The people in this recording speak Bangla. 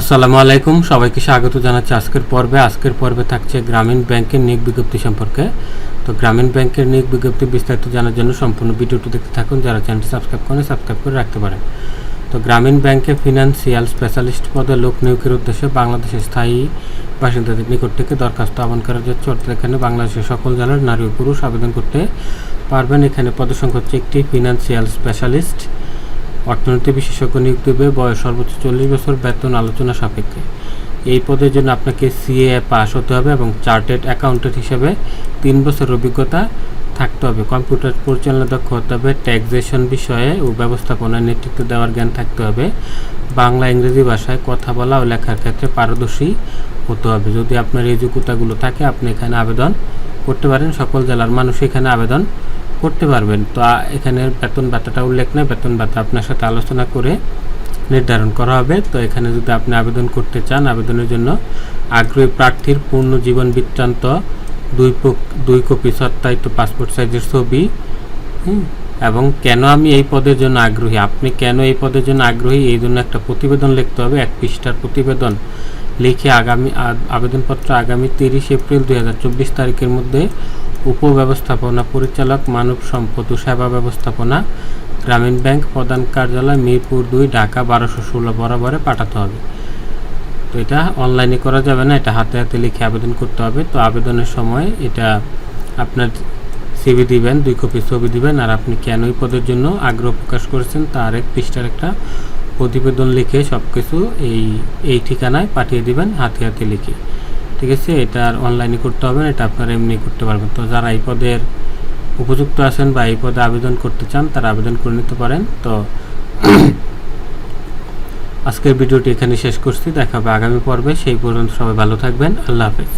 আসসালামু আলাইকুম। সবাইকে স্বাগত জানাচ্ছি আজকের পর্বে। আজকের পর্বে থাকছে গ্রামীণ ব্যাংকের নিয়োগ বিজ্ঞপ্তি সম্পর্কে। তো গ্রামীণ ব্যাংকের নিয়োগ বিজ্ঞপ্তি বিস্তারিত জানার জন্য সম্পূর্ণ ভিডিওটি দেখতে থাকুন। যারা চ্যানেলটি সাবস্ক্রাইব করেন সাবস্ক্রাইব করে রাখতে পারেন। তো গ্রামীণ ব্যাংকে ফিনান্সিয়াল স্পেশালিস্ট পদে লোক নিয়োগের উদ্দেশ্যে বাংলাদেশের স্থায়ী বাসিন্দাদের নিকট থেকে দরখাস্ত আহ্বান করা যাচ্ছে অর্থাৎ এখানে বাংলাদেশের সকল জেলার নারী ও পুরুষ আবেদন করতে পারবেন। এখানে পদের সংখ্যা হচ্ছে একটি ফিনান্সিয়াল স্পেশালিস্ট। অর্থনীতি বিশেষজ্ঞ নিয়োগ দেবে, বয়স সর্বোচ্চ চল্লিশ বছর, বেতন আলোচনা সাপেক্ষে। এই পদের জন্য আপনাকে সিএ পাস হতে হবে এবং চার্টেড অ্যাকাউন্টেন্ট হিসেবে তিন বছর অভিজ্ঞতা থাকতে হবে। কম্পিউটার পরিচালনা দক্ষ হতে হবে ট্যাক্সেশন বিষয়ে ও ব্যবস্থাপনায় নেতৃত্ব দেওয়ার জ্ঞান থাকতে হবে। বাংলা, ইংরেজি ভাষায় কথা বলা ও লেখার ক্ষেত্রে পারদর্শী হতে হবে। যদি আপনার এই যোগ্যতাগুলো থাকে, আপনি এখানে আবেদন করতে পারেন। সকল জেলার মানুষ এখানে আবেদন করতে পারবেন। তো এখানে বেতন ভাতাটা উল্লেখ নেই, বেতন ভাতা আপনার সাথে আলোচনা করে নির্ধারণ করা হবে। তো এখানে যদি আপনি আবেদন করতে চান, আবেদনের জন্য আগ্রহী প্রার্থীর পূর্ণ জীবন বৃত্তান্ত, দুই দুই কপি সত্যায়িত পাসপোর্ট সাইজের ছবি এবং কেন আমি এই পদের জন্য আগ্রহী? আপনি কেন এই পদের জন্য আগ্রহী? এই জন্য একটা প্রতিবেদন লিখতে হবে, এক পৃষ্ঠার প্রতিবেদন। লিখে আগামী আবেদনপত্র আগামী তিরিশ এপ্রিল দু হাজার চব্বিশ তারিখের মধ্যে উপব্যবস্থাপনা পরিচালক মানব সম্পদ ও সেবা ব্যবস্থাপনা গ্রামীণ ব্যাংক প্রধান কার্যালয় মিরপুর দুই, ঢাকা বারোশো ষোলো বরাবরে পাঠাতে হবে। তো এটা অনলাইনে করা যাবে না, এটা হাতে হাতে লিখে আবেদন করতে হবে। তো আবেদনের সময় এটা আপনার সিভি দিবেন, দুই কপি ছবি দিবেন, আর আপনি কেন এই পদের জন্য আগ্রহ প্রকাশ করেছেন, তার এক পৃষ্ঠার একটা প্রতিবেদন লিখে সব কিছু এই এই ঠিকানায় পাঠিয়ে দিবেন, হাতে হাতে লিখে। ঠিক আছে? এটা আর অনলাইনে করতে হবে এটা আপনারা এমনি করতে পারবেন। তো যারা এই পদের উপযুক্ত আছেন বা এই পদে আবেদন করতে চান, তারা আবেদন করে নিতে পারেন। তো আজকের ভিডিওটি এখানে শেষ করছি। দেখা হবে আগামী পর্বে। সেই পর্যন্ত সবাই ভালো থাকবেন। আল্লাহ হাফেজ।